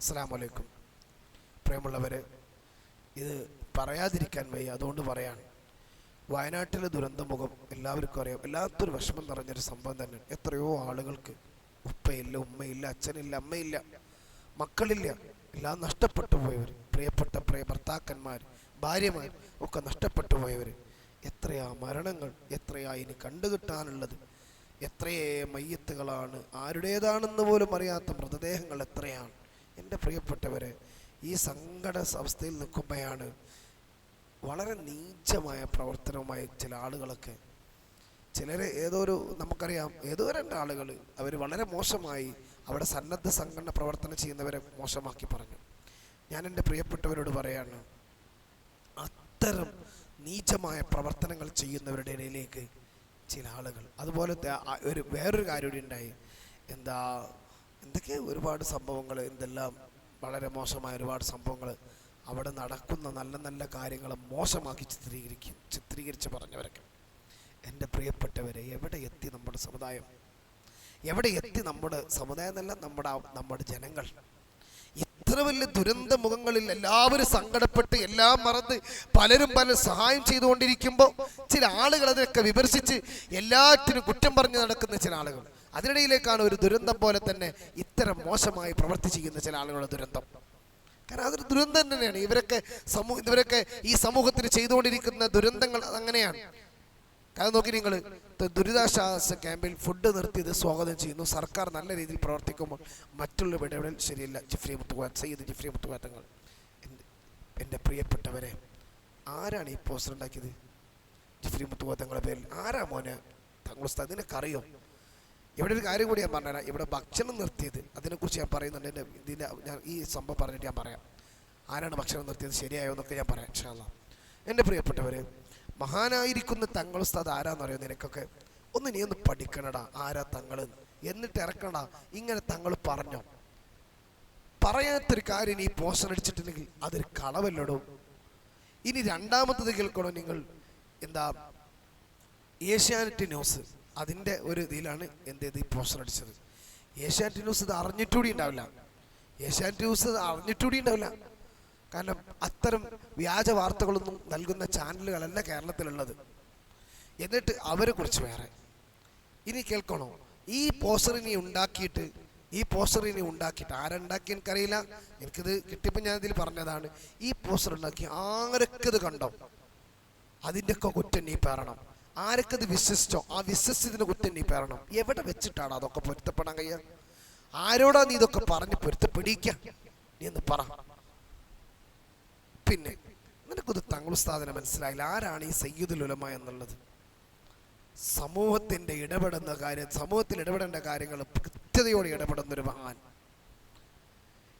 അസ്സാം വലൈക്കും പ്രിയമുള്ളവരെ ഇത് പറയാതിരിക്കാൻ വയ്യ അതുകൊണ്ട് പറയാണ്. വയനാട്ടിലെ ദുരന്തമുഖം എല്ലാവർക്കും അറിയാം. വല്ലാത്തൊരു വിഷമം നിറഞ്ഞൊരു സംഭവം തന്നെ. എത്രയോ ആളുകൾക്ക് ഉപ്പയില്ല ഉമ്മയില്ല അച്ഛനില്ല അമ്മയില്ല മക്കളില്ല എല്ലാം നഷ്ടപ്പെട്ടു പോയവർ പ്രിയപ്പെട്ട പ്രിയ ഭർത്താക്കന്മാർ ഭാര്യമാർ ഒക്കെ നഷ്ടപ്പെട്ടു പോയവർ എത്രയാ മരണങ്ങൾ എത്രയാ ഇനി കണ്ടുകിട്ടാനുള്ളത്? എത്രയേ മയ്യത്തുകളാണ് ആരുടേതാണെന്ന് പോലും അറിയാത്ത മൃതദേഹങ്ങൾ എത്രയാണ്? എന്റെ പ്രിയപ്പെട്ടവർ ഈ സങ്കട അവസ്ഥയിൽ നിൽക്കുമ്പോഴാണ് വളരെ നീചമായ പ്രവർത്തനവുമായി ചില ആളുകളൊക്കെ ചിലർ ഏതോ ഒരു നമുക്കറിയാം ഏതോ രണ്ട് ആളുകൾ അവർ വളരെ മോശമായി അവിടെ സന്നദ്ധ സംഘടന പ്രവർത്തനം ചെയ്യുന്നവരെ മോശമാക്കി പറഞ്ഞു. ഞാൻ എന്റെ പ്രിയപ്പെട്ടവരോട് പറയാണ് അത്തരം നീചമായ പ്രവർത്തനങ്ങൾ ചെയ്യുന്നവരുടെ ഇടയിലേക്ക് ചില ആളുകൾ അതുപോലത്തെ ഒരു വേറൊരു കാര്യം ഉണ്ടായി. എന്താ എന്തൊക്കെ ഒരുപാട് സംഭവങ്ങൾ എന്തെല്ലാം വളരെ മോശമായ ഒരുപാട് സംഭവങ്ങൾ അവിടെ നടക്കുന്ന നല്ല നല്ല കാര്യങ്ങൾ മോശമാക്കി ചിത്രീകരിക്കും ചിത്രീകരിച്ച് പറഞ്ഞവരൊക്കെ. എന്റെ പ്രിയപ്പെട്ടവരെ എവിടെ എത്തി നമ്മുടെ സമുദായം? എവിടെ എത്തി നമ്മുടെ സമുദായം എന്നല്ല നമ്മുടെ നമ്മുടെ ജനങ്ങൾ. ഇത്ര വലിയ ദുരന്ത മുഖങ്ങളിൽ എല്ലാവരും സങ്കടപ്പെട്ട് എല്ലാം മറന്ന് പലരും പല സഹായം ചെയ്തുകൊണ്ടിരിക്കുമ്പോൾ ചില ആളുകൾ അതിനൊക്കെ വിമർശിച്ച് എല്ലാറ്റിനും കുറ്റം പറഞ്ഞ് നടക്കുന്ന ചില ആളുകൾ. അതിനിടയിലേക്കാണ് ഒരു ദുരന്തം പോലെ തന്നെ ഇത്തരം മോശമായി പ്രവർത്തി ചെയ്യുന്ന ചില ആളുകളുടെ ദുരന്തം. കാരണം അതൊരു ദുരന്തം തന്നെയാണ്. ഇവരൊക്കെ സമൂഹ ഇവരൊക്കെ ഈ സമൂഹത്തിന് ചെയ്തുകൊണ്ടിരിക്കുന്ന ദുരന്തങ്ങൾ അതങ്ങനെയാണ്. കാരണം നോക്കി നിങ്ങൾ ദുരിതാശ്വാസ ക്യാമ്പിൽ ഫുഡ് നിർത്തിയത് സ്വാഗതം ചെയ്യുന്നു. സർക്കാർ നല്ല രീതിയിൽ പ്രവർത്തിക്കുമ്പോൾ മറ്റുള്ള ഇടപെടൽ ശരിയല്ല. ജിഫ്രി മുത്തുവാൻ സയ്യിദ് ജിഫ്രി മുത്തുവാറ്റങ്ങൾ. എന്റെ പ്രിയപ്പെട്ടവരെ ആരാണ് ഈ പോസ്റ്റർ ഉണ്ടാക്കിയത്? ജിഫ്രി മുത്തുവാത്തങ്ങളുടെ പേരിൽ ആരാ മോനെ? തങ്ങൾ ഉസ്താദ് നിനക്കറിയോ? ഇവിടെ ഒരു കാര്യം കൂടി ഞാൻ പറഞ്ഞുതരാം. ഇവിടെ ഭക്ഷണം നിർത്തിയത് അതിനെക്കുറിച്ച് ഞാൻ പറയുന്നുണ്ട്. എന്റെ ഇതിന്റെ ഞാൻ ഈ സംഭവം പറഞ്ഞിട്ട് ഞാൻ പറയാം. ആരാണ് ഭക്ഷണം നിർത്തിയത്? ശരിയായോ എന്നൊക്കെ ഞാൻ പറയാം ഇൻഷാല്ല എന്റെ പ്രിയപ്പെട്ടവർ മഹാനായിരിക്കുന്ന തങ്ങൾ ഉസ്താദ് ആരാന്നറിയോ നിനക്കൊക്കെ? ഒന്ന് നീ ഒന്ന് പഠിക്കണടാ ആരാ തങ്ങൾ എന്നിട്ട് ഇറക്കണ ഇങ്ങനെ തങ്ങൾ പറഞ്ഞോ? പറയാത്തൊരു കാര്യം നീ പോസ്റ്റർ അടിച്ചിട്ടുണ്ടെങ്കിൽ അതൊരു കളവല്ലടും? ഇനി രണ്ടാമത്തത് കേൾക്കണോ നിങ്ങൾ? എന്താ ഏഷ്യാനെറ്റ് ന്യൂസ്. അതിന്റെ ഒരു ഇതിലാണ് എന്ത് ചെയ്ത് ഈ പോസ്റ്റർ അടിച്ചത്. ഏഷ്യാനെറ്റ് ന്യൂസ് ഇത് അറിഞ്ഞിട്ടുകൂടി ഉണ്ടാവില്ല. ഏഷ്യാനെറ്റ് ന്യൂസ് ഇത് അറിഞ്ഞിട്ടുകൂടി ഉണ്ടാവില്ല. കാരണം അത്തരം വ്യാജ വാർത്തകളൊന്നും നൽകുന്ന ചാനലുകളല്ല കേരളത്തിലുള്ളത്. എന്നിട്ട് അവരെ കുറിച്ച് വേറെ. ഇനി കേൾക്കണോ? ഈ പോസ്റ്റർ ഇനി ഉണ്ടാക്കിയിട്ട് ഈ പോസ്റ്റർ ഇനി ഉണ്ടാക്കിയിട്ട് ആരുണ്ടാക്കി എനിക്കറിയില്ല. എനിക്കിത് കിട്ടിയപ്പോൾ ഞാൻ ഇതിൽ പറഞ്ഞതാണ്. ഈ പോസ്റ്റർ ഉണ്ടാക്കി ആരൊക്കെ ഇത് കണ്ടോ? അതിന്റെയൊക്കെ കുറ്റം നീ പേറണം ആരൊക്കെ ഇത് വിശ്വസിച്ചോ ആ വിശ്വസിച്ചതിന് കുറ്റം നീ പറയണം. എവിടെ വെച്ചിട്ടാണ് അതൊക്കെ പൊരുത്തപ്പെടാൻ കഴിയുക? ആരോടാ നീ ഇതൊക്കെ പറഞ്ഞ് പൊരുത്തപ്പെടിക്ക നീ ഒന്ന് പറ. പിന്നെ നിനക്കൊരു തങ്ങളുസ്ഥാദന മനസ്സിലായില്ല. ആരാണ് ഈ സയ്യിദുൽ ഉലമ എന്നുള്ളത്? സമൂഹത്തിന്റെ ഇടപെടുന്ന കാര്യം സമൂഹത്തിൽ ഇടപെടേണ്ട കാര്യങ്ങൾ കൃത്യതയോടെ ഇടപെടുന്ന ഒരു മഹാൻ.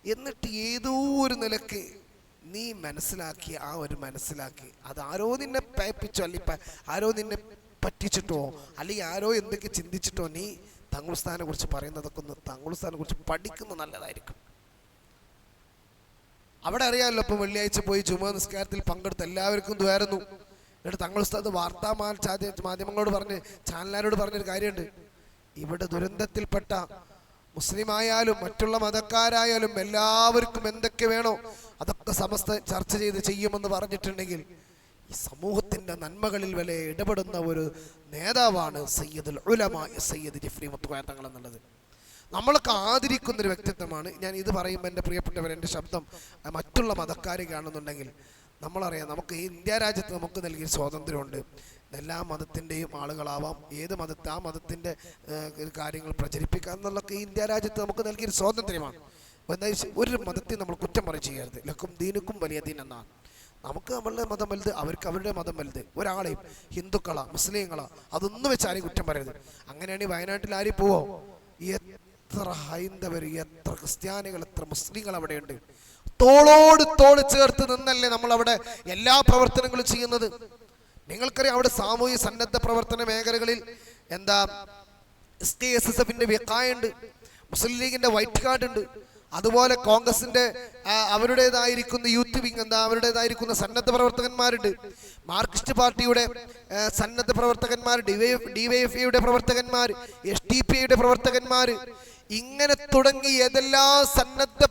എന്നിട്ട് ഏതോ ഒരു നിലയ്ക്ക് നീ മനസ്സിലാക്കി ആ ഒരു മനസ്സിലാക്കി. അത് ആരോ നിന്നെ പേപ്പിച്ചോ അല്ലെങ്കിൽ ആരോ നിന്നെ പറ്റിച്ചിട്ടോ അല്ലെങ്കിൽ ആരോ എന്തൊക്കെ ചിന്തിച്ചിട്ടോ നീ തങ്ങളുസ്ഥാനെ കുറിച്ച് പറയുന്നതൊക്കെ ഒന്ന് തങ്ങളുസ്ഥാനെ കുറിച്ച് പഠിക്കുന്നത് നല്ലതായിരിക്കും. അവിടെ അറിയാമല്ലോ ഇപ്പം വെള്ളിയാഴ്ച പോയി ചുമ നിസ്കാരത്തിൽ പങ്കെടുത്ത് എല്ലാവർക്കും ദ്വാരുന്നു എന്നിട്ട് ഉസ്താദ് വാർത്താ മാധ്യമങ്ങളോട് പറഞ്ഞ് ചാനലുകാരോട് പറഞ്ഞൊരു കാര്യമുണ്ട്. ഇവിടെ ദുരന്തത്തിൽപ്പെട്ട മുസ്ലിമായാലും മറ്റുള്ള മതക്കാരായാലും എല്ലാവർക്കും എന്തൊക്കെ വേണോ അതൊക്കെ സമസ്ത ചർച്ച ചെയ്ത് ചെയ്യുമെന്ന് പറഞ്ഞിട്ടുണ്ടെങ്കിൽ ഈ സമൂഹത്തിന്റെ നന്മകളിൽ വില ഇടപെടുന്ന ഒരു നേതാവാണ് സയ്യിദുൽ ഉലമ സയ്യിദ് ജിഫ്രി മുത്തുവായ തങ്ങൾ എന്നുള്ളത്. നമ്മളൊക്കെ ആദരിക്കുന്ന ഒരു വ്യക്തിത്വമാണ്. ഞാൻ ഇത് പറയുമ്പോൾ എന്റെ പ്രിയപ്പെട്ടവർ എന്റെ ശബ്ദം മറ്റുള്ള മതക്കാരെ കാണുന്നുണ്ടെങ്കിൽ നമ്മളറിയാം നമുക്ക് ഈ ഇന്ത്യ രാജ്യത്ത് നമുക്ക് നൽകിയ സ്വാതന്ത്ര്യമുണ്ട്. എല്ലാ മതത്തിന്റെയും ആളുകളാവാം. ഏത് മതത്തെ ആ മതത്തിന്റെ കാര്യങ്ങൾ പ്രചരിപ്പിക്കാം എന്നുള്ളതൊക്കെ ഈ ഇന്ത്യ രാജ്യത്ത് നമുക്ക് നൽകിയൊരു സ്വാതന്ത്ര്യമാണ്. ഒരു മതത്തെ നമ്മൾ കുറ്റം പറയും ചെയ്യരുത്. ലക്കും ദീനുക്കും വലിയ ദീൻ എന്നാണ്. നമുക്ക് നമ്മളുടെ മതം വലുത് അവർക്ക് അവരുടെ മതം വലുത്. ഒരാളെയും ഹിന്ദുക്കളാ മുസ്ലിങ്ങളാ അതൊന്നും വെച്ച് ആരെയും കുറ്റം പറയരുത്. അങ്ങനെയാണെങ്കിൽ വയനാട്ടിൽ ആരെയും പോവോ? എത്ര ഹൈന്ദവർ എത്ര ക്രിസ്ത്യാനികൾ എത്ര മുസ്ലിങ്ങൾ അവിടെയുണ്ട്. തോളോട് തോൾ ചേർത്ത് നിന്നല്ലേ നമ്മൾ അവിടെ എല്ലാ പ്രവർത്തനങ്ങളും ചെയ്യുന്നത്. നിങ്ങൾക്കറിയാം അവിടെ സാമൂഹ്യ സന്നദ്ധ പ്രവർത്തന മേഖലകളിൽ എന്താ എസ് കെ എസ് എസ് എഫിന്റെ വിക്കായുണ്ട് മുസ്ലിം ലീഗിന്റെ വൈറ്റ് കാർഡ് ഉണ്ട് അതുപോലെ കോൺഗ്രസിന്റെ അവരുടേതായിരിക്കുന്ന യൂത്ത് വിങ് എന്താ അവരുടേതായിരിക്കുന്ന സന്നദ്ധ പ്രവർത്തകന്മാരുണ്ട്. മാർക്സിസ്റ്റ് പാർട്ടിയുടെ സന്നദ്ധ പ്രവർത്തകന്മാർ ഡിവൈഎഫ്ഐയുടെ പ്രവർത്തകന്മാർ എസ് ടി പി ഐയുടെ പ്രവർത്തകന്മാർ ഇങ്ങനെ തുടങ്ങി ഏതെല്ലാം സന്നദ്ധ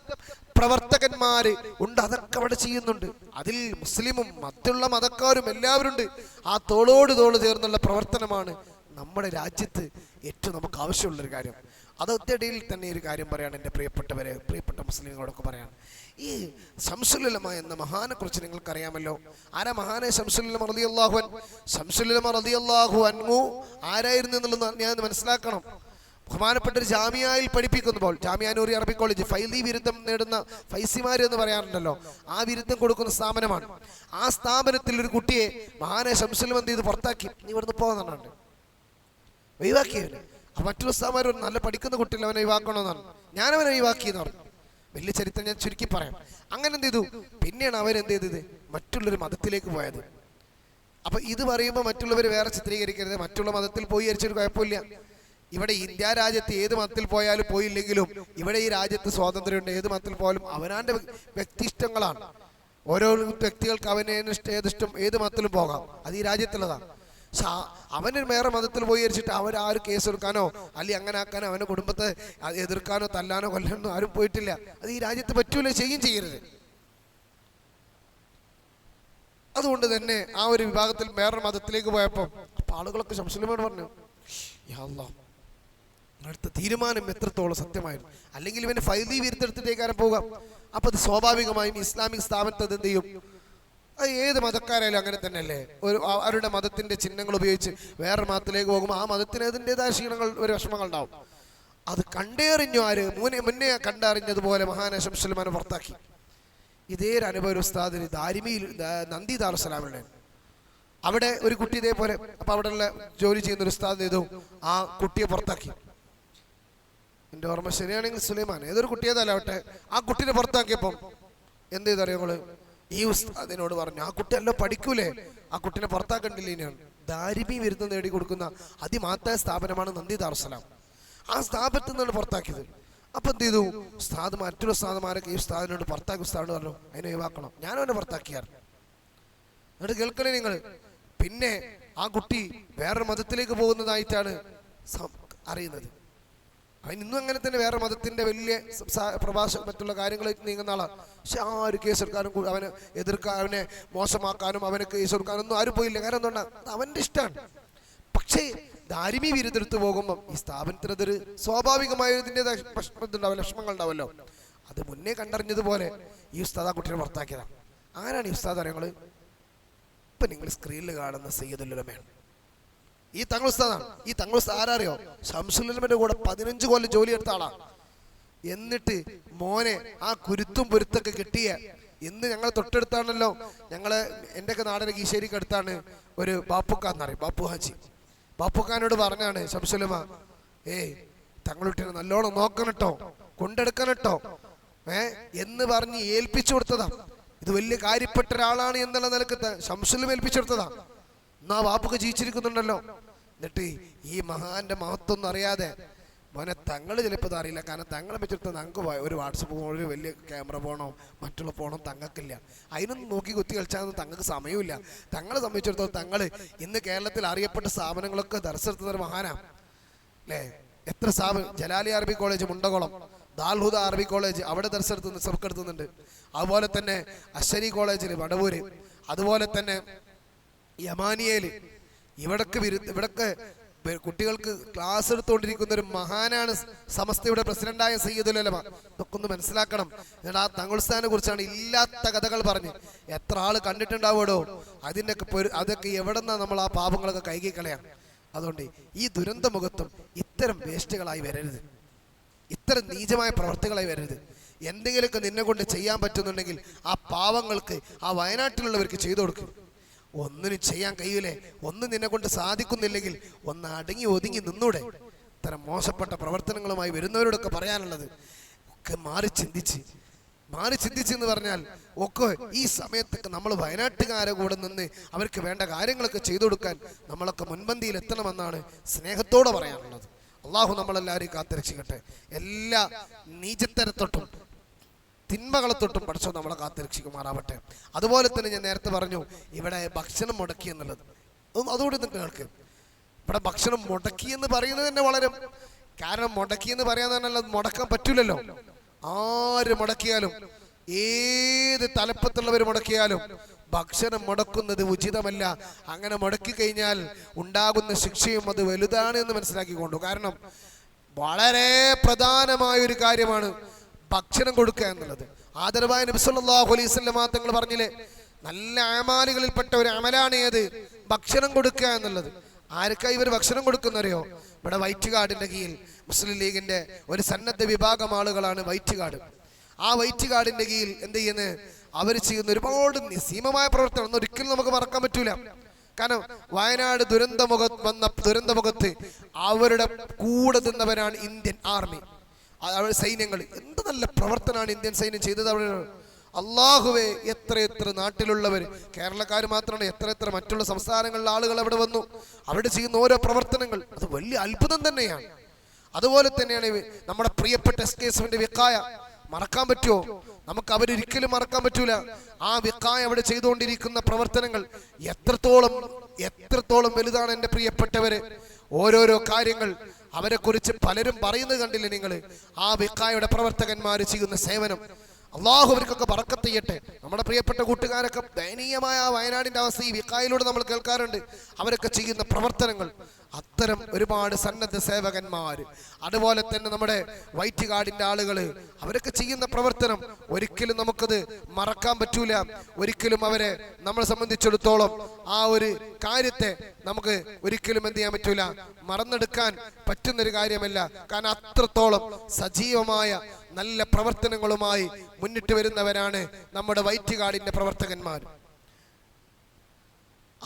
പ്രവർത്തകന്മാര് ഉണ്ട് അതൊക്കെ അവിടെ ചെയ്യുന്നുണ്ട്. അതിൽ മുസ്ലിമും മറ്റുള്ള മതക്കാരും എല്ലാവരും ഉണ്ട് ആ തോളോട് തോൾ ചേർന്നുള്ള പ്രവർത്തനമാണ് നമ്മുടെ രാജ്യത്ത് ഏറ്റവും നമുക്ക് ആവശ്യമുള്ളൊരു കാര്യം. അതിനിടയിൽ തന്നെ ഒരു കാര്യം പറയാണ് എന്റെ പ്രിയപ്പെട്ടവരെ പ്രിയപ്പെട്ട മുസ്ലിങ്ങളോടൊക്കെ പറയാണ്. ഈ ശംസുലമ എന്ന മഹാനെ കുറിച്ച് നിങ്ങൾക്കറിയാമല്ലോ. ആരാ മഹാനെ ശംസുലമ റളിയല്ലാഹു അൻ ശംസുലമ അൻഹു ആരായിരുന്നു എന്നുള്ളത് ഞാൻ മനസ്സിലാക്കണം. ബഹുമാനപ്പെട്ട ഒരു ജാമ്യയിൽ പഠിപ്പിക്കുമ്പോൾ ജാമ്യാനൂറി അറബി കോളേജ് ഫൈലി ബിരുദം നേടുന്ന ഫൈസിമാർ എന്ന് പറയാറുണ്ടല്ലോ. ആ ബിരുദം കൊടുക്കുന്ന സ്ഥാപനമാണ്. ആ സ്ഥാപനത്തിൽ ഒരു കുട്ടിയെ മഹാനെ ശംസുലം എന്ത് ചെയ്ത്? പുറത്താക്കി. ഇവിടുന്ന് പോകുന്നുണ്ട് ഒഴിവാക്കിയവന്. മറ്റൊരു ഒരു നല്ല പഠിക്കുന്ന കുട്ടികൾ അവനെ ഒഴിവാക്കണമെന്നാണ്. ഞാൻ അവനെ ഒഴിവാക്കി എന്ന് പറഞ്ഞു. വലിയ ചരിത്രം ഞാൻ ചുരുക്കി പറയാം. അങ്ങനെ എന്ത് ചെയ്തു? പിന്നെയാണ് അവരെന്ത് ചെയ്തത്? മറ്റുള്ളൊരു മതത്തിലേക്ക് പോയത്. അപ്പൊ ഇത് പറയുമ്പോൾ മറ്റുള്ളവർ വേറെ ചിത്രീകരിക്കരുത്. മറ്റുള്ള മതത്തിൽ പോയി അരിച്ചൊരു കുഴപ്പമില്ല. ഇവിടെ ഇന്ത്യ രാജ്യത്ത് ഏത് മതത്തിൽ പോയാലും പോയില്ലെങ്കിലും ഇവിടെ ഈ രാജ്യത്ത് സ്വാതന്ത്ര്യമുണ്ട്. ഏത് മതത്തിൽ പോയാലും അവനാന്റെ വ്യക്തിഷ്ടങ്ങളാണ് ഓരോ വ്യക്തികൾക്ക് അവന് ഏത് മതത്തിലും പോകാം. അത് ഈ രാജ്യത്തുള്ളതാണ്. പക്ഷെ അവന് വേറെ മതത്തിൽ പോയി അരിച്ചിട്ട് അവരാരും കേസ് എടുക്കാനോ? അല്ലെങ്കിൽ അങ്ങനെ ആക്കാനോ അവന്റെ കുടുംബത്തെ എതിർക്കാനോ തല്ലാനോ കൊല്ലാനോ ആരും പോയിട്ടില്ല. അത് ഈ രാജ്യത്ത് പറ്റൂല ചെയ്യും ചെയ്യരുത്. അതുകൊണ്ട് തന്നെ ആ ഒരു വിഭാഗത്തിൽ വേറൊരു മതത്തിലേക്ക് പോയപ്പോൾ ആളുകളൊക്കെ ശംസലമാണ് പറഞ്ഞു "യാ അല്ലാ, അടുത്ത തീരുമാനം എത്രത്തോളം സത്യമായിരുന്നു? അല്ലെങ്കിൽ ഇവന് ഫൈലി വിരുദ്ധെടുത്തിട്ടേക്കാരം പോകാം. അപ്പൊ അത് സ്വാഭാവികമായും ഇസ്ലാമിക് സ്ഥാപനത്തെ എന്ത് ചെയ്യും? അത് ഏത് മതക്കാരായാലും അങ്ങനെ തന്നെയല്ലേ? ഒരു അവരുടെ മതത്തിന്റെ ചിഹ്നങ്ങൾ ഉപയോഗിച്ച് വേറെ മതത്തിലേക്ക് പോകുമ്പോൾ ആ മതത്തിന് അതിന്റെതായ ക്ഷീണങ്ങൾ ഒരു വിഷമങ്ങൾ ഉണ്ടാവും അത് കണ്ടേറിഞ്ഞു ആര്? മുന്നേ മുന്നേ കണ്ടറിഞ്ഞതുപോലെ മഹാനശംസലമാനെ പുറത്താക്കി. ഇതേ ഒരു അനുഭവം ഉസ്താദിന് ദാരിമിയിൽ നന്ദി താറസലാമിനെ അവിടെ ഒരു കുട്ടി ഇതേപോലെ അപ്പൊ അവിടെയുള്ള ജോലി ചെയ്യുന്ന ഒരു ഉസ്താദ് ചെയ്തു ആ കുട്ടിയെ പുറത്താക്കി. എന്റെ ഓർമ്മ ശരിയാണെങ്കിൽ സുലൈമാൻ ഏതൊരു കുട്ടിയേതല്ലാവട്ടെ ആ കുട്ടീനെ പുറത്താക്കിയപ്പം എന്ത് ചെയ്തു അറിയാം ഈ ഉസ്താദിനോട് പറഞ്ഞു ആ കുട്ടി അല്ല പഠിക്കൂലേ? ആ കുട്ടിനെ പുറത്താക്കണ്ടില്ലേ ഇനിയാണ് ദാരിമി വിരുദ്ധം നേടി കൊടുക്കുന്ന അതിമാത്തായ സ്ഥാപനമാണ് നന്ദി ദാർസലാം. ആ സ്ഥാപനത്തിൽ നിന്നാണ് പുറത്താക്കിയത്. അപ്പൊ എന്ത് ചെയ്തു? ഉസ്താദ് മറ്റൊരു ഉസ്താദുമാരൊക്കെ ഈ ഉസ്താദിനോട് പുറത്താക്കി. ഉസ്താദ് പറഞ്ഞു അതിനെ ഒഴിവാക്കണം. ഞാനും അവനെ പുറത്താക്കിയാർ എന്നിട്ട് കേൾക്കണേ നിങ്ങൾ. പിന്നെ ആ കുട്ടി വേറൊരു മതത്തിലേക്ക് പോകുന്നതായിട്ടാണ് അറിയുന്നത്. അവൻ ഇന്നും അങ്ങനെ തന്നെ വേറെ മതത്തിന്റെ വലിയ പ്രഭാഷ മറ്റുള്ള കാര്യങ്ങൾ നീങ്ങുന്ന ആളാണ് പക്ഷെ ആ ഒരു കേസ് എടുക്കാനും കൂ- അവനെ എതിർക്കാൻ അവനെ മോശമാക്കാനും അവനെ കേസ് എടുക്കാനും ഒന്നും ആരും പോയില്ല. കാരണം എന്തുകൊണ്ടാണ് അവന്റെ ഇഷ്ടമാണ് പക്ഷേ ദാരിമി വിരുദ്ധെടുത്ത് പോകുമ്പം ഈ സ്ഥാപനത്തിന് അതൊരു സ്വാഭാവികമായ ഇതിന്റെതായ പ്രശ്നത്തിണ്ടാവും ലക്ഷണങ്ങൾ ഉണ്ടാവല്ലോ അത് മുന്നേ കണ്ടറിഞ്ഞതുപോലെ ഈ ഉസ്താദ് ആ കുട്ടിയെ പുറത്താക്കിയതാണ് ആരാണ് ഈ ഉസ്താദ് അറിയങ്ങൾ ഇപ്പൊ നിങ്ങൾ സ്ക്രീനിൽ കാണുന്ന സയ്യദുല്ലമയാണ് ഈ തങ്ങൾ ഉസ്താദാണ് ഈ തങ്ങൾ ഉസ്താദ് ആരറിയോ? ശംസുലിന്റെ കൂടെ പതിനഞ്ച് കൊല്ലം ജോലി എടുത്ത ആളാണ് എന്നിട്ട് മോനെ ആ കുരുത്തും പൊരുത്തൊക്കെ കിട്ടിയ. ഇന്ന് ഞങ്ങൾ തൊട്ടടുത്താണല്ലോ. ഞങ്ങൾ എന്റെ ഒക്കെ നാടിന് കീശേരിക്ക് അടുത്താണ് ഒരു ബാപ്പുക്കാൻ എന്നറിയും ബാപ്പു ഹാജി ബാപ്പുക്കാനോട് പറഞ്ഞാണ് ശംസുലമ ഏയ് തങ്ങളുട്ടിനെ നല്ലോണം നോക്കണട്ടോ കൊണ്ടെടുക്കണട്ടോ ഏ എന്ന് പറഞ്ഞ് ഏൽപ്പിച്ചു കൊടുത്തതാ. ഇത് വലിയ കാര്യപ്പെട്ട ഒരാളാണ് എന്നുള്ള നിലയ്ക്ക് ശംസുലം ശംസുലും ഏൽപ്പിച്ചു കൊടുത്തതാ. എന്നാ ബാപ്പുക്ക് ജീവിച്ചിരിക്കുന്നുണ്ടല്ലോ. എന്നിട്ട് ഈ മഹാന്റെ മഹത്വം ഒന്നും അറിയാതെ മോനെ തങ്ങൾ ചിലപ്പോൾ അറിയില്ല. കാരണം തങ്ങളെ വെച്ചിട്ട് ഞങ്ങൾക്ക് ഒരു വാട്സപ്പ് ഒരു വലിയ ക്യാമറ പോണോ മറ്റുള്ള പോകണം തങ്ങൾക്കില്ല. അതിനൊന്നും നോക്കി കുത്തി കളിച്ചാൽ തങ്ങൾക്ക് സമയമില്ല തങ്ങളെ സംബന്ധിച്ചിടത്തോളം തങ്ങൾ ഇന്ന് കേരളത്തിൽ അറിയപ്പെട്ട സ്ഥാപനങ്ങളൊക്കെ ദർശനത്തുന്ന ഒരു മഹാനാണ് അല്ലേ എത്ര സ്ഥാപനം ജലാലി അറബി കോളേജ് മുണ്ടകുളം ദാൽഹുദ അറബി കോളേജ് അവിടെ ദർശനത്തുനിന്ന് സെർക്കെടുത്തുന്നുണ്ട് അതുപോലെ തന്നെ അശ്വരി കോളേജിൽ വടവൂര്. അതുപോലെ തന്നെ യമാനിയയിൽ ഇവിടക്ക് വിരുദ്ധ ഇവിടക്ക് കുട്ടികൾക്ക് ക്ലാസ് എടുത്തുകൊണ്ടിരിക്കുന്ന ഒരു മഹാനാണ് സമസ്തയുടെ പ്രസിഡന്റായ സയ്യിദുലമ ഇതൊക്കെ ഒന്ന് മനസ്സിലാക്കണം. എന്നിട്ട് ആ തങ്ങളുസ്ഥാനെ കുറിച്ചാണ് ഇല്ലാത്ത കഥകൾ പറഞ്ഞ്. എത്ര ആൾ കണ്ടിട്ടുണ്ടാവുമോ അതിന്റെ അതൊക്കെ എവിടെ നിന്നാ നമ്മൾ ആ പാപങ്ങളൊക്കെ കൈകി കളയാം അതുകൊണ്ട് ഈ ദുരന്ത മുഖത്തും ഇത്തരം വേസ്റ്റുകളായി വരരുത്. ഇത്തരം നീചമായ പ്രവർത്തികളായി വരരുത്. എന്തെങ്കിലുമൊക്കെ നിന്നെ കൊണ്ട് ചെയ്യാൻ പറ്റുന്നുണ്ടെങ്കിൽ ആ പാവങ്ങൾക്ക് ആ വയനാട്ടിലുള്ളവർക്ക് ചെയ്തു കൊടുക്കും. ഒന്നിനും ചെയ്യാൻ കഴിയൂലേ ഒന്നും നിന്നെ കൊണ്ട് സാധിക്കുന്നില്ലെങ്കിൽ ഒന്ന് അടങ്ങി ഒതുങ്ങി നിന്നൂടെ. ഇത്തരം മോശപ്പെട്ട പ്രവർത്തനങ്ങളുമായി വരുന്നവരോടൊക്കെ പറയാനുള്ളത് ഒക്കെ മാറി ചിന്തിച്ച് മാറി ചിന്തിച്ച് എന്ന് പറഞ്ഞാൽ ഒക്കെ ഈ സമയത്തൊക്കെ നമ്മൾ വയനാട്ടുകാരെ കൂടെ നിന്ന് അവർക്ക് വേണ്ട കാര്യങ്ങളൊക്കെ ചെയ്തു കൊടുക്കാൻ നമ്മളൊക്കെ മുൻപന്തിയിൽ എത്തണമെന്നാണ് സ്നേഹത്തോടെ പറയാനുള്ളത്. അള്ളാഹു നമ്മളെല്ലാവരെയും കാത്തിരക്ഷിക്കട്ടെ. എല്ലാ നീചത്തരത്തൊട്ടും തിന്മകളെ തൊട്ടും പഠിച്ചോ നമ്മളെ കാത്തിരക്ഷിക്കുമാറാവട്ടെ അതുപോലെ തന്നെ ഞാൻ നേരത്തെ പറഞ്ഞു ഇവിടെ ഭക്ഷണം മുടക്കി എന്നുള്ളത്. അതുകൂടി ഒന്ന് കേൾക്ക്. ഇവിടെ ഭക്ഷണം മുടക്കി എന്ന് പറയുന്നത് തന്നെ വളരെ. കാരണം മുടക്കി എന്ന് തന്നെ മുടക്കാൻ പറ്റൂലല്ലോ. ആര് മുടക്കിയാലും ഏത് തലപ്പത്തുള്ളവർ മുടക്കിയാലും ഭക്ഷണം മുടക്കുന്നത് ഉചിതമല്ല. അങ്ങനെ മുടക്കി കഴിഞ്ഞാൽ ഉണ്ടാകുന്ന ശിക്ഷയും അത് വലുതാണ് എന്ന് മനസ്സിലാക്കിക്കൊണ്ടു. കാരണം വളരെ പ്രധാനമായ ഒരു കാര്യമാണ് ഭക്ഷണം കൊടുക്കുക എന്നുള്ളത്. ആദരവായ നബിസ്വല്ലാഹു അലൈഹി സ്വല്ലമ തങ്ങൾ പറഞ്ഞില്ലേ നല്ല അമാലുകളിൽപ്പെട്ട ഒരു അമലാണ് ഏത്? ഭക്ഷണം കൊടുക്കുക എന്നുള്ളത്. ആർക്കായി ഇവർ ഭക്ഷണം കൊടുക്കുന്നറിയോ? ഇവിടെ വൈറ്റ് കാർഡിന്റെ കീഴിൽ മുസ്ലിം ലീഗിന്റെ ഒരു സന്നദ്ധ വിഭാഗം ആളുകളാണ് വൈറ്റ് കാർഡ് ആ വൈറ്റ് കാർഡിന്റെ കീഴിൽ എന്ത് ചെയ്യുന്നത് അവർ ചെയ്യുന്ന ഒരുപാട് നിസീമമായ പ്രവർത്തനം. ഒരിക്കലും നമുക്ക് മറക്കാൻ പറ്റൂല. കാരണം വയനാട് ദുരന്തമുഖ വന്ന ദുരന്തമുഖത്ത് അവരുടെ കൂടെ നിന്നവരാണ് ഇന്ത്യൻ ആർമി. അവരുടെ സൈന്യങ്ങൾ. എന്ത് നല്ല പ്രവർത്തനമാണ് ഇന്ത്യൻ സൈന്യം ചെയ്തത് അവിടെ. അള്ളാഹുവെ എത്ര എത്ര നാട്ടിലുള്ളവർ കേരളക്കാർ മാത്രമാണ് എത്ര എത്ര മറ്റുള്ള സംസ്ഥാനങ്ങളിലെ ആളുകൾ അവിടെ വന്നു. അവിടെ ചെയ്യുന്ന ഓരോ പ്രവർത്തനങ്ങൾ അത് വലിയ അത്ഭുതം തന്നെയാണ്. അതുപോലെ തന്നെയാണ് നമ്മുടെ പ്രിയപ്പെട്ട എസ് കെ എസിന്റെ വിക്കായ. മറക്കാൻ പറ്റുമോ? നമുക്ക് അവരൊരിക്കലും മറക്കാൻ പറ്റൂല. ആ വിക്കായ അവിടെ ചെയ്തുകൊണ്ടിരിക്കുന്ന പ്രവർത്തനങ്ങൾ എത്രത്തോളം എത്രത്തോളം വലുതാണ് എന്റെ പ്രിയപ്പെട്ടവര്. ഓരോരോ കാര്യങ്ങൾ അവരെ കുറിച്ച് പലരും പറയുന്നത് കണ്ടില്ലേ നിങ്ങൾ ആ വിക്കായുടെ പ്രവർത്തകന്മാർ ചെയ്യുന്ന സേവനം. അള്ളാഹു അവർക്കൊക്കെ പറക്കത്ത് ചെയ്യട്ടെ. നമ്മുടെ പ്രിയപ്പെട്ട കൂട്ടുകാരൊക്കെ ദയനീയമായ ആ വയനാടിന്റെ അവസ്ഥ ഈ വിക്കായിലൂടെ നമ്മൾ കേൾക്കാറുണ്ട്. അവരൊക്കെ ചെയ്യുന്ന പ്രവർത്തനങ്ങൾ. അത്തരം ഒരുപാട് സന്നദ്ധ സേവകന്മാർ അതുപോലെ തന്നെ നമ്മുടെ വൈറ്റ് കാർഡിന്റെ ആളുകൾ അവരൊക്കെ ചെയ്യുന്ന പ്രവർത്തനം ഒരിക്കലും നമുക്കത് മറക്കാൻ പറ്റൂല. ഒരിക്കലും അവരെ നമ്മളെ സംബന്ധിച്ചിടത്തോളം ആ ഒരു കാര്യത്തെ നമുക്ക് ഒരിക്കലും എന്ത് ചെയ്യാൻ പറ്റൂല. മറന്നെടുക്കാൻ പറ്റുന്നൊരു കാര്യമല്ല. കാരണം അത്രത്തോളം സജീവമായ നല്ല പ്രവർത്തനങ്ങളുമായി മുന്നിട്ട് വരുന്നവരാണ് നമ്മുടെ വൈറ്റ് കാർഡിന്റെ പ്രവർത്തകന്മാർ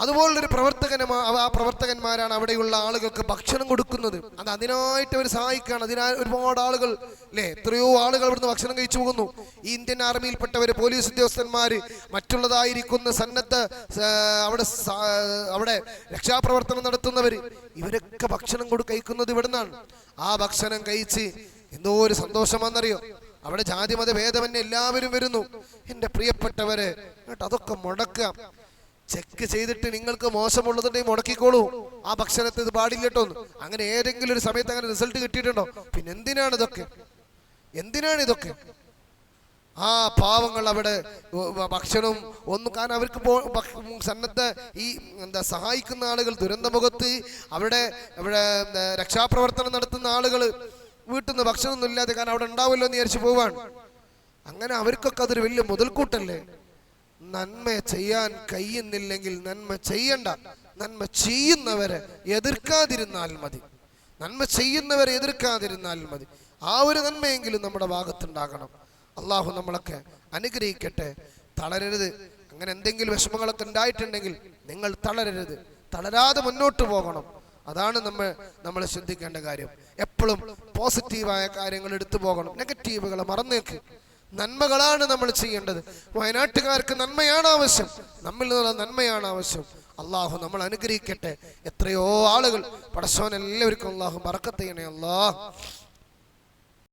അതുപോലുള്ളൊരു പ്രവർത്തകന ആ പ്രവർത്തകന്മാരാണ് അവിടെയുള്ള ആളുകൾക്ക് ഭക്ഷണം കൊടുക്കുന്നത്. അത് അതിനായിട്ട് അവർ സഹായിക്കുകയാണ്. അതിനായി ഒരുപാട് ആളുകൾ അല്ലേ എത്രയോ ആളുകൾ അവിടുന്ന് ഭക്ഷണം കഴിച്ചു പോകുന്നു. ഈ ഇന്ത്യൻ ആർമിയിൽപ്പെട്ടവർ പോലീസ് ഉദ്യോഗസ്ഥന്മാർ മറ്റുള്ളതായിരിക്കുന്ന സന്നദ്ധ അവിടെ അവിടെ രക്ഷാപ്രവർത്തനം നടത്തുന്നവർ ഇവരൊക്കെ ഭക്ഷണം കൊടു കഴിക്കുന്നത് ഇവിടുന്നാണ്. ആ ഭക്ഷണം കഴിച്ച് എന്തോ ഒരു സന്തോഷമാണെന്നറിയോ? അവിടെ ജാതി മത ഭേദമന്യേ എല്ലാവരും വരുന്നു. എന്റെ പ്രിയപ്പെട്ടവരെ കേട്ടോ? അതൊക്കെ മുടക്കുക. ചെക്ക് ചെയ്തിട്ട് നിങ്ങൾക്ക് മോശമുള്ളതിന്റെ മുടക്കിക്കോളൂ. ആ ഭക്ഷണത്തെ ഇത് പാടില്ല കേട്ടോ അങ്ങനെ ഏതെങ്കിലും ഒരു സമയത്ത് അങ്ങനെ റിസൾട്ട് കിട്ടിയിട്ടുണ്ടോ? പിന്നെ എന്തിനാണ് ഇതൊക്കെ? എന്തിനാണ് ഇതൊക്കെ? ആ പാവങ്ങൾ അവിടെ ഭക്ഷണവും ഒന്നും കാരണം അവർക്ക് സന്നദ്ധ ഈ എന്താ സഹായിക്കുന്ന ആളുകൾ ദുരന്തമുഖത്ത് അവിടെ അവിടെ രക്ഷാപ്രവർത്തനം നടത്തുന്ന ആളുകൾ വീട്ടിൽ നിന്ന് ഭക്ഷണമൊന്നും ഇല്ലാതെ കാരണം അവിടെ ഉണ്ടാവുമല്ലോ എന്ന് വിചാരിച്ചു പോവാണ്. അങ്ങനെ അവർക്കൊക്കെ അതൊരു വലിയ മുതൽക്കൂട്ടല്ലേ? നന്മ ചെയ്യാൻ കഴിയുന്നില്ലെങ്കിൽ നന്മ ചെയ്യണ്ട. നന്മ ചെയ്യുന്നവരെ എതിർക്കാതിരുന്നാൽ മതി. നന്മ ചെയ്യുന്നവരെ എതിർക്കാതിരുന്നാൽ മതി. ആ ഒരു നന്മയെങ്കിലും നമ്മുടെ ഭാഗത്തുണ്ടാകണം. അള്ളാഹു നമ്മളൊക്കെ അനുഗ്രഹിക്കട്ടെ. തളരരുത്. അങ്ങനെ എന്തെങ്കിലും വിഷമങ്ങളൊക്കെ ഉണ്ടായിട്ടുണ്ടെങ്കിൽ നിങ്ങൾ തളരരുത്. തളരാതെ മുന്നോട്ട് പോകണം. അതാണ് നമ്മൾ നമ്മൾ ശ്രദ്ധിക്കേണ്ട കാര്യം. എപ്പോഴും പോസിറ്റീവായ കാര്യങ്ങൾ എടുത്തു പോകണം. നെഗറ്റീവുകളെ മറന്നേക്ക്. നന്മകളാണ് നമ്മൾ ചെയ്യേണ്ടത്. വയനാട്ടുകാർക്ക് നന്മയാണ് ആവശ്യം. നമ്മിൽ നിന്നുള്ള നന്മയാണ് ആവശ്യം. അള്ളാഹു നമ്മൾ അനുഗ്രഹിക്കട്ടെ. എത്രയോ ആളുകൾ പടശോൻ എല്ലാവർക്കും അള്ളാഹു മറക്കത്തേനെ അള്ളാഹ്